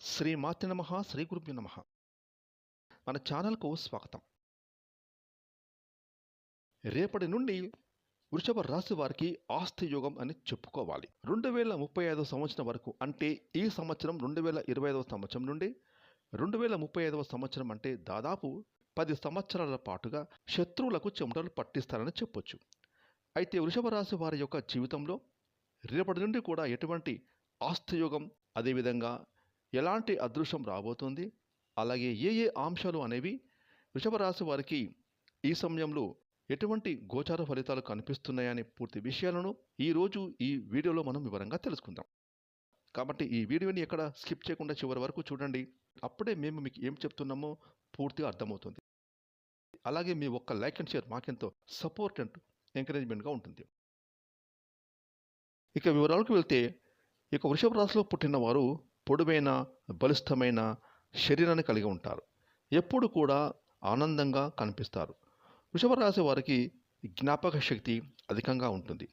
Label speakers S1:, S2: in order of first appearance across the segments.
S1: శ్రీ మాతి నమ శ్రీ గురుభ్యు నమ. మన ఛానల్కు స్వాగతం. రేపటి నుండి వృషభ రాశి వారికి ఆస్తి యోగం అని చెప్పుకోవాలి. రెండు వేల ముప్పై ఐదవ సంవత్సరం వరకు అంటే ఈ సంవత్సరం రెండు వేల ఇరవై ఐదవ సంవత్సరం నుండి రెండు వేల ముప్పై ఐదవ సంవత్సరం అంటే దాదాపు పది సంవత్సరాల పాటుగా శత్రువులకు చెమటలు పట్టిస్తారని చెప్పొచ్చు. అయితే వృషభ రాశి వారి యొక్క జీవితంలో రేపటి నుండి కూడా ఎటువంటి ఆస్తి యోగం అదేవిధంగా ఎలాంటి అదృష్టం రాబోతుంది? అలాగే ఏ ఏ అంశాలు అనేవి వృషభరాశి వారికి ఈ సమయంలో ఎటువంటి గోచార ఫలితాలు కనిపిస్తున్నాయనే పూర్తి విషయాలను ఈరోజు ఈ వీడియోలో మనం వివరంగా తెలుసుకుందాం. కాబట్టి ఈ వీడియోని ఎక్కడ స్కిప్ చేయకుండా చివరి వరకు చూడండి. అప్పుడే మేము మీకు ఏం చెప్తున్నామో పూర్తిగా అర్థమవుతుంది. అలాగే మీ ఒక్క లైక్ అండ్ షేర్ మాకెంతో సపోర్ట్ అండ్ ఎంకరేజ్మెంట్గా ఉంటుంది. ఇక వివరాలకు వెళ్తే ఇక వృషభ రాశిలో పుట్టిన వారు పొడవైన బలిష్టమైన శరీరాన్ని కలిగి ఉంటారు. ఎప్పుడు కూడా ఆనందంగా కనిపిస్తారు. వృషభ రాశి వారికి జ్ఞాపక శక్తి అధికంగా ఉంటుంది.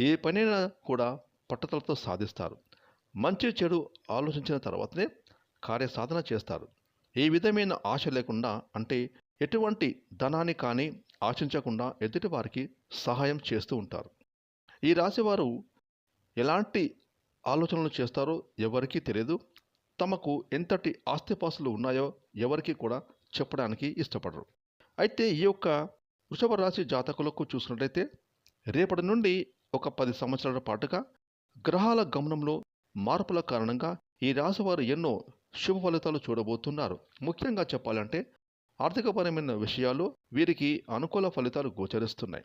S1: ఏ పనైనా కూడా పట్టుదలతో సాధిస్తారు. మంచి చెడు ఆలోచించిన తర్వాతనే కార్యసాధన చేస్తారు. ఏ విధమైన ఆశ లేకుండా అంటే ఎటువంటి ధనాన్ని కానీ ఆశించకుండా ఎదుటి వారికి సహాయం చేస్తూ ఉంటారు. ఈ రాశివారు ఎలాంటి ఆలోచనలు చేస్తారో ఎవరికీ తెలియదు తమకు ఎంతటి ఆస్తిపాస్తులు ఉన్నాయో ఎవరికీ కూడా చెప్పడానికి ఇష్టపడరు. అయితే ఈ యొక్క వృషభ రాశి జాతకులకు చూసినట్లయితే రేపటి నుండి ఒక పది సంవత్సరాల పాటుగా గ్రహాల గమనంలో మార్పుల కారణంగా ఈ రాశి వారు ఎన్నో శుభ ఫలితాలు చూడబోతున్నారు. ముఖ్యంగా చెప్పాలంటే ఆర్థికపరమైన విషయాలు వీరికి అనుకూల ఫలితాలు గోచరిస్తున్నాయి.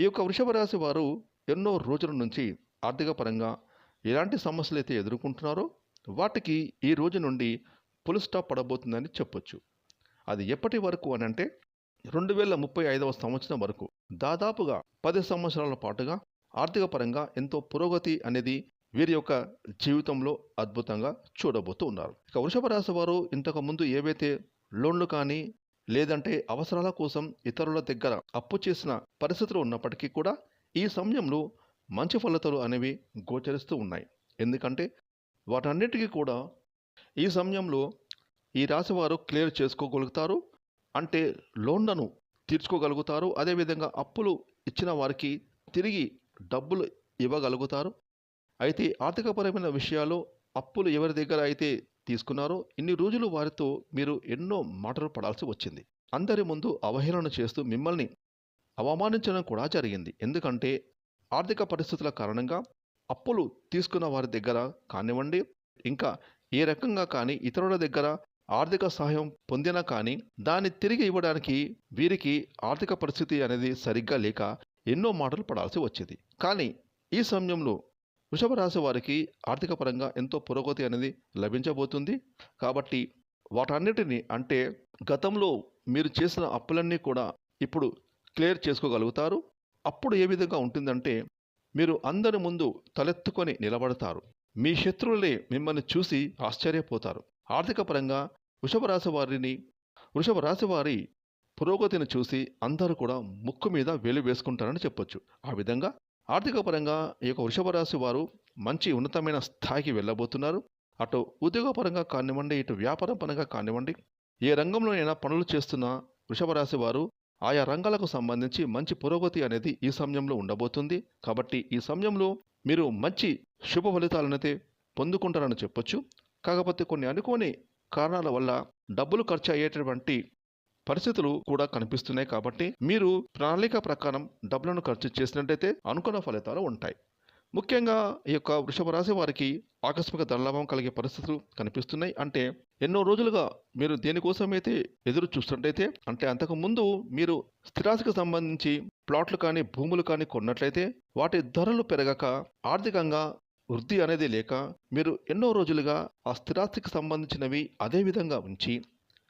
S1: ఈ యొక్క వృషభ రాశి వారు ఎన్నో రోజుల నుంచి ఆర్థిక పరంగా ఎలాంటి సమస్యలు అయితే ఎదుర్కొంటున్నారో వాటికి ఈ రోజు నుండి పుల్ స్టాప్ పడబోతుందని చెప్పొచ్చు. అది ఎప్పటి వరకు అని అంటే రెండు వేల ముప్పై ఐదవ సంవత్సరం వరకు. దాదాపుగా పది సంవత్సరాల పాటుగా ఆర్థిక పరంగా ఎంతో పురోగతి అనేది వీరి యొక్క జీవితంలో అద్భుతంగా చూడబోతూ ఉన్నారు. ఇక వృషభ రాశి వారు ఇంతకు ముందు ఏవైతే లోన్లు కానీ లేదంటే అవసరాల కోసం ఇతరుల దగ్గర అప్పు చేసిన పరిస్థితులు ఉన్నప్పటికీ కూడా ఈ సమయంలో మంచి ఫలితాలు అనేవి గోచరిస్తూ ఉన్నాయి. ఎందుకంటే వాటన్నిటికీ కూడా ఈ సమయంలో ఈ రాశివారు క్లియర్ చేసుకోగలుగుతారు. అంటే లోన్లను తీర్చుకోగలుగుతారు. అదేవిధంగా అప్పులు ఇచ్చిన వారికి తిరిగి డబ్బులు ఇవ్వగలుగుతారు. అయితే ఆర్థికపరమైన విషయాలు అప్పులు ఎవరి దగ్గర అయితే తీసుకున్నారో ఇన్ని రోజులు వారితో మీరు ఎన్నో మాటలు పడాల్సి వచ్చింది. అందరి ముందు అవహేళన చేస్తూ మిమ్మల్ని అవమానించడం కూడా జరిగింది. ఎందుకంటే ఆర్థిక పరిస్థితుల కారణంగా అప్పులు తీసుకున్న వారి దగ్గర కానివ్వండి ఇంకా ఏ రకంగా కానీ ఇతరుల దగ్గర ఆర్థిక సహాయం పొందినా కానీ దాన్ని తిరిగి ఇవ్వడానికి వీరికి ఆర్థిక పరిస్థితి అనేది సరిగ్గా లేక ఎన్నో మాటలు పడాల్సి వచ్చేది. కానీ ఈ సమయంలో వృషభ రాశి వారికి ఆర్థిక పరంగా ఎంతో పురోగతి అనేది లభించబోతుంది. కాబట్టి వాటన్నిటిని అంటే గతంలో మీరు చేసిన అప్పులన్నీ కూడా ఇప్పుడు క్లియర్ చేసుకోగలుగుతారు. అప్పుడు ఏ విధంగా ఉంటుందంటే మీరు అందరి ముందు తలెత్తుకొని నిలబడతారు. మీ శత్రువులే మిమ్మల్ని చూసి ఆశ్చర్యపోతారు. ఆర్థిక పరంగా వృషభరాశి వారిని వృషభరాశి వారి పురోగతిని చూసి అందరూ కూడా ముక్కు మీద వేలు వేసుకుంటారని చెప్పొచ్చు. ఆ విధంగా ఆర్థిక పరంగా ఈ యొక్క వృషభరాశి వారు మంచి ఉన్నతమైన స్థాయికి వెళ్ళబోతున్నారు. అటు ఉద్యోగపరంగా కానివ్వండి ఇటు వ్యాపార పరంగా కానివ్వండి ఏ రంగంలోనైనా పనులు చేస్తున్న వృషభరాశి వారు ఆయా రంగాలకు సంబంధించి మంచి పురోగతి అనేది ఈ సమయంలో ఉండబోతుంది. కాబట్టి ఈ సమయంలో మీరు మంచి శుభ ఫలితాలనైతే పొందుకుంటారని చెప్పొచ్చు. కాకపోతే కొన్ని అనుకోని కారణాల వల్ల డబ్బులు ఖర్చు అయ్యేటటువంటి పరిస్థితులు కూడా కనిపిస్తున్నాయి. కాబట్టి మీరు ప్రణాళిక ప్రకారం డబ్బులను ఖర్చు చేసినట్టయితే అనుకున్న ఫలితాలు ఉంటాయి. ముఖ్యంగా ఈ యొక్క వృషభ రాశి వారికి ఆకస్మిక ధనలాభం కలిగే పరిస్థితులు కనిపిస్తున్నాయి. అంటే ఎన్నో రోజులుగా మీరు దేనికోసమైతే ఎదురు చూస్తున్నట్టయితే అంటే అంతకు ముందు మీరు స్థిరాస్తికి సంబంధించి ప్లాట్లు కానీ భూములు కానీ కొన్నట్లయితే వాటి ధరలు పెరగక ఆర్థికంగా వృద్ధి అనేది లేక మీరు ఎన్నో రోజులుగా ఆ స్థిరాస్తికి సంబంధించినవి అదే విధంగా ఉంచి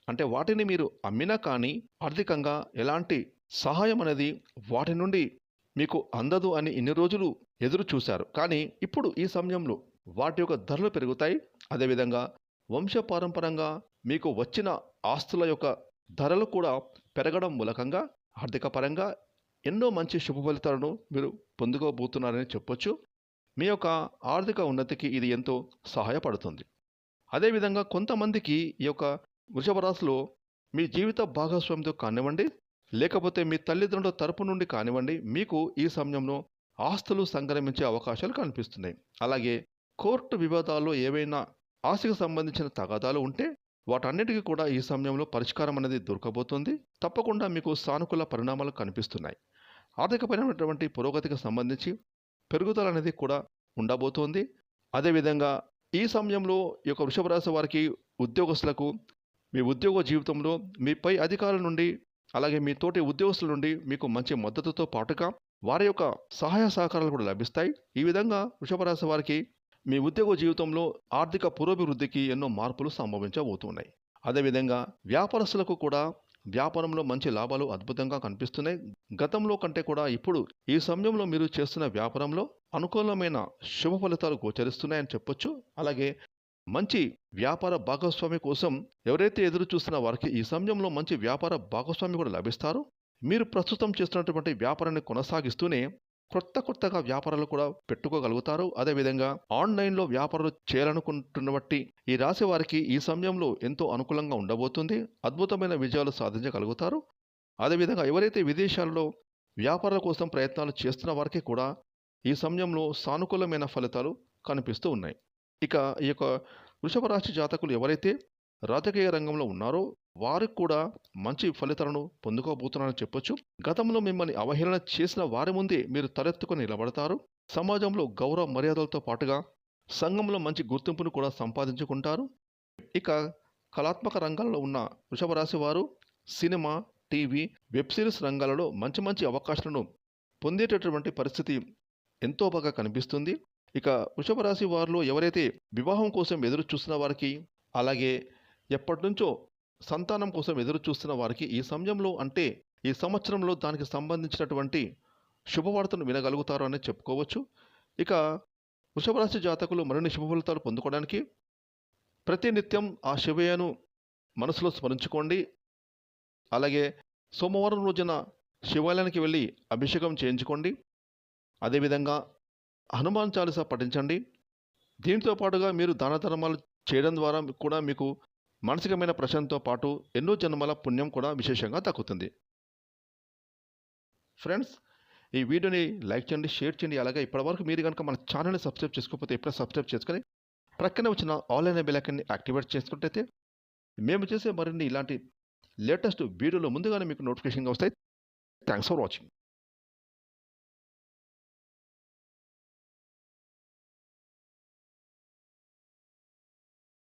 S1: అంటే వాటిని మీరు అమ్మినా కానీ ఆర్థికంగా ఎలాంటి సహాయం అనేది వాటి నుండి మీకు అందదు అని ఇన్ని రోజులు ఎదురు చూశారు. కానీ ఇప్పుడు ఈ సమయంలో వాటి యొక్క ధరలు పెరుగుతాయి. అదేవిధంగా వంశపారంపరంగా మీకు వచ్చిన ఆస్తుల యొక్క ధరలు కూడా పెరగడం మూలకంగా ఆర్థిక పరంగా ఎన్నో మంచి శుభ ఫలితాలను మీరు పొందుకోబోతున్నారని చెప్పొచ్చు. మీ యొక్క ఆర్థిక ఉన్నతికి ఇది ఎంతో సహాయపడుతుంది. అదేవిధంగా కొంతమందికి ఈ యొక్క వృషభ రాశిలో మీ జీవిత భాగస్వామితో కానివ్వండి లేకపోతే మీ తల్లిదండ్రుల తరపు నుండి కానివ్వండి మీకు ఈ సమయంలో ఆస్తులు సంక్రమించే అవకాశాలు కనిపిస్తున్నాయి. అలాగే కోర్టు వివాదాల్లో ఏవైనా ఆస్తికి సంబంధించిన తగాదాలు ఉంటే వాటన్నిటికీ కూడా ఈ సమయంలో పరిష్కారం అనేది దొరకబోతుంది. తప్పకుండా మీకు సానుకూల పరిణామాలు కనిపిస్తున్నాయి. ఆర్థికపరమైనటువంటి పురోగతికి సంబంధించి పెరుగుదల అనేది కూడా ఉండబోతోంది. అదేవిధంగా ఈ సమయంలో ఈ యొక్క వృషభ రాశి వారికి ఉద్యోగస్తులకు మీ ఉద్యోగ జీవితంలో మీ పై అధికారుల నుండి అలాగే మీ తోటి ఉద్యోగస్తుల నుండి మీకు మంచి మద్దతుతో పాటుగా వారి యొక్క సహాయ సహకారాలు కూడా లభిస్తాయి. ఈ విధంగా వృషభరాశి వారికి మీ ఉద్యోగ జీవితంలో ఆర్థిక పురోభివృద్ధికి ఎన్నో మార్పులు సంభవించబోతున్నాయి. అదేవిధంగా వ్యాపారస్తులకు కూడా వ్యాపారంలో మంచి లాభాలు అద్భుతంగా కనిపిస్తున్నాయి. గతంలో కంటే కూడా ఇప్పుడు ఈ సమయంలో మీరు చేస్తున్న వ్యాపారంలో అనుకూలమైన శుభ ఫలితాలు గోచరిస్తున్నాయని చెప్పొచ్చు. అలాగే మంచి వ్యాపార భాగస్వామి కోసం ఎవరైతే ఎదురు చూస్తున్న వారికి ఈ సమయంలో మంచి వ్యాపార భాగస్వామి కూడా లభిస్తారు. మీరు ప్రస్తుతం చేస్తున్నటువంటి వ్యాపారాన్ని కొనసాగిస్తూనే కొత్త కొత్తగా వ్యాపారాలు కూడా పెట్టుకోగలుగుతారు. అదేవిధంగా ఆన్లైన్లో వ్యాపారాలు చేయాలనుకుంటున్న బట్టి ఈ రాశి వారికి ఈ సమయంలో ఎంతో అనుకూలంగా ఉండబోతుంది. అద్భుతమైన విజయాలు సాధించగలుగుతారు. అదేవిధంగా ఎవరైతే విదేశాల్లో వ్యాపారాల కోసం ప్రయత్నాలు చేస్తున్న వారికి కూడా ఈ సమయంలో సానుకూలమైన ఫలితాలు కనిపిస్తూ ఉన్నాయి. ఇక ఈ యొక్క వృషభ రాశి జాతకులు ఎవరైతే రాజకీయ రంగంలో ఉన్నారో వారికి కూడా మంచి ఫలితాలను పొందుకోబోతున్నారని చెప్పొచ్చు. గతంలో మిమ్మల్ని అవహేళన చేసిన వారి ముందే మీరు తలెత్తుకొని నిలబడతారు. సమాజంలో గౌరవ మర్యాదలతో పాటుగా సంఘంలో మంచి గుర్తింపును కూడా సంపాదించుకుంటారు. ఇక కళాత్మక రంగాల్లో ఉన్న వృషభ రాశి వారు సినిమా టీవీ వెబ్ సిరీస్ రంగాలలో మంచి మంచి అవకాశాలను పొందేటటువంటి పరిస్థితి ఎంతో బాగా కనిపిస్తుంది. ఇక వృషభ రాశి వారిలో ఎవరైతే వివాహం కోసం ఎదురు చూస్తున్న వారికి అలాగే ఎప్పటి నుంచో సంతానం కోసం ఎదురు చూస్తున్న వారికి ఈ సమయంలో అంటే ఈ సంవత్సరంలో దానికి సంబంధించినటువంటి శుభవార్తను వినగలుగుతారు అని చెప్పుకోవచ్చు. ఇక వృషభరాశి జాతకులు మరిన్ని శుభ ఫలితాలు పొందుకోవడానికి ప్రతినిత్యం ఆ శివయ్యను మనసులో స్మరించుకోండి. అలాగే సోమవారం రోజున శివాలయానికి వెళ్ళి అభిషేకం చేయించుకోండి. అదేవిధంగా హనుమాన్ చాలీసా పఠించండి. దీంతో పాటుగా మీరు దాన ధర్మాలు చేయడం ద్వారా కూడా మీకు మానసికమైన ప్రశాంతతో పాటు ఎన్నో జన్మల పుణ్యం కూడా విశేషంగా తగ్గుతుంది ఫ్రెండ్స్ ఈ వీడియోని లైక్ చేయండి షేర్ చేయండి. అలాగే ఇప్పటివరకు మీరు కనుక మన ఛానల్ని సబ్స్క్రైబ్ చేసుకోకపోతే ఇప్పుడే సబ్స్క్రైబ్ చేసుకొని ప్రక్కనే వచ్చిన ఆన్లైన్ బెల్ యాక్టివేట్ చేసుకుంటే మేము చేసే మరిన్ని ఇలాంటి లేటెస్ట్ వీడియోలు ముందుగానే మీకు నోటిఫికేషన్గా వస్తాయి. Thanks for watching